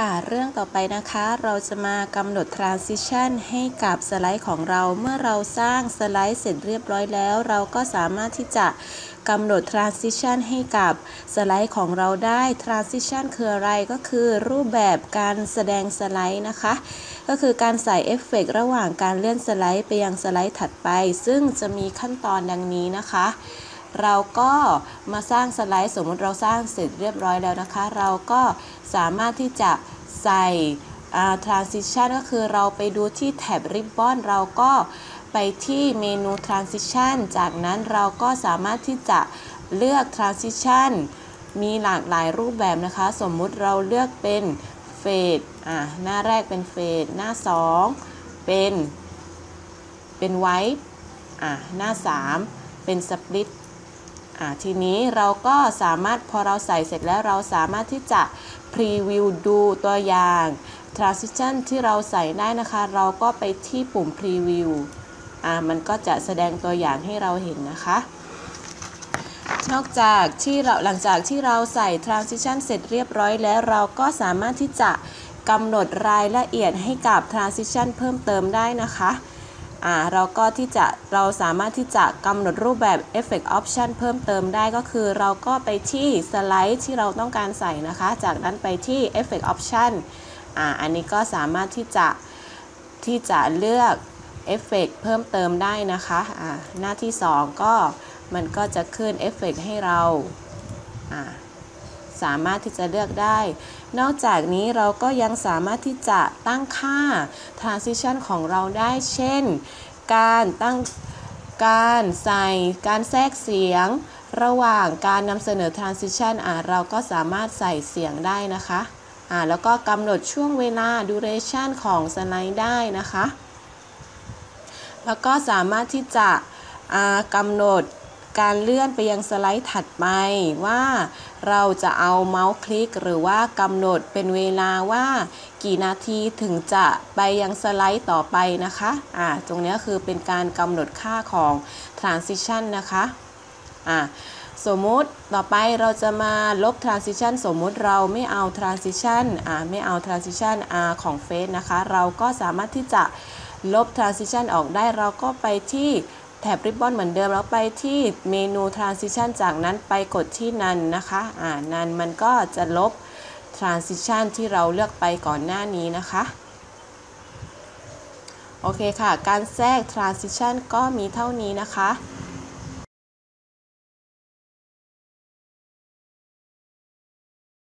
ค่ะ เรื่องต่อไปนะคะเราจะมากำหนด transition ให้กับสไลด์ของเราเมื่อเราสร้างสไลด์เสร็จเรียบร้อยแล้ว เราก็สามารถที่จะกำหนด transition ให้กับสไลด์ของเราได้ transition คืออะไรก็คือรูปแบบการแสดงสไลด์นะคะ ก็คือการใส่เอฟเฟกระหว่างการเลื่อนสไลด์ไปยังสไลด์ถัดไป ซึ่งจะมีขั้นตอนดังนี้นะคะ เราก็มาสร้างสไลด์ สมมติเราสร้างเสร็จเรียบร้อยแล้วนะคะ เราก็สามารถที่จะใส่ transition ก็คือเราไปดูที่แท็บ ribbon เราก็ไปที่เมนู transition จากนั้นเราก็สามารถที่จะเลือก transition มีหลากหลายรูปแบบนะคะ สมมุติเราเลือกเป็นเฟดอะหน้าแรกเป็นเฟดหน้า 2 เป็น เป็นไวท์อะหน้า 3 เป็นสปลิต อะทีนี้เราก็สามารถพอเราใส่เสร็จแล้วเราสามารถที่จะพรีวิวดูตัวอย่าง transition ที่เราใส่ได้นะคะ เราก็ไปที่ปุ่มพรีวิวอะมันก็จะแสดงตัวอย่างให้เราเห็นนะคะ นอกจากที่เราหลังจากที่เราใส่ transition เสร็จเรียบร้อยแล้ว เราก็สามารถที่จะกำหนดรายละเอียดให้กับ transition เพิ่มเติมได้นะคะ เราก็ที่จะเราสามารถที่จะกำหนดรูปแบบ Effect Option เพิ่มเติมได้ก็คือเราก็ไปที่สไลด์ที่เราต้องการใส่นะคะ จากนั้นไปที่ Effect Option อ่าอันนี้ก็สามารถที่จะที่จะเลือกเอฟเฟกเพิ่มเติมได้นะคะอ่าหน้าที่ 2 ก็มันก็จะขึ้นเอฟเฟกให้เราอ่า สามารถที่จะเลือกได้ นอกจากนี้เราก็ยังสามารถที่จะตั้งค่า transition ของเราได้ เช่น การตั้งการใส่การแทรกเสียง ระหว่างการนำเสนอ transition อ่าเราก็สามารถใส่เสียงได้นะคะอ่าแล้วก็กำหนดช่วงเวลา duration ของสไลด์ได้นะคะ แล้วก็สามารถที่จะกำหนด การเลื่อนไปยังสไลด์ถัดไปว่าเราจะเอาเมาส์คลิกหรือว่ากำหนดเป็นเวลาว่ากี่นาทีถึงจะไปยังสไลด์ต่อไปนะคะอ่าตรงนี้คือเป็นการกำหนดค่าของ transition นะคะอ่าสมมุติต่อไปเราจะมาลบ transition สมมุติเราไม่เอา transition อ่าไม่เอา transition อของเฟซนะคะ เราก็สามารถที่จะลบ transition ออกได้เราก็ไปที่ แถบริบบอนเหมือนเดิมแล้วไปที่เมนู Transition จากนั้นไปกดที่นันนะคะอ่านันมันก็จะลบ Transition ที่เราเลือกไปก่อนหน้านี้นะคะโอเคค่ะ การแทรก Transition ก็มีเท่านี้นะคะ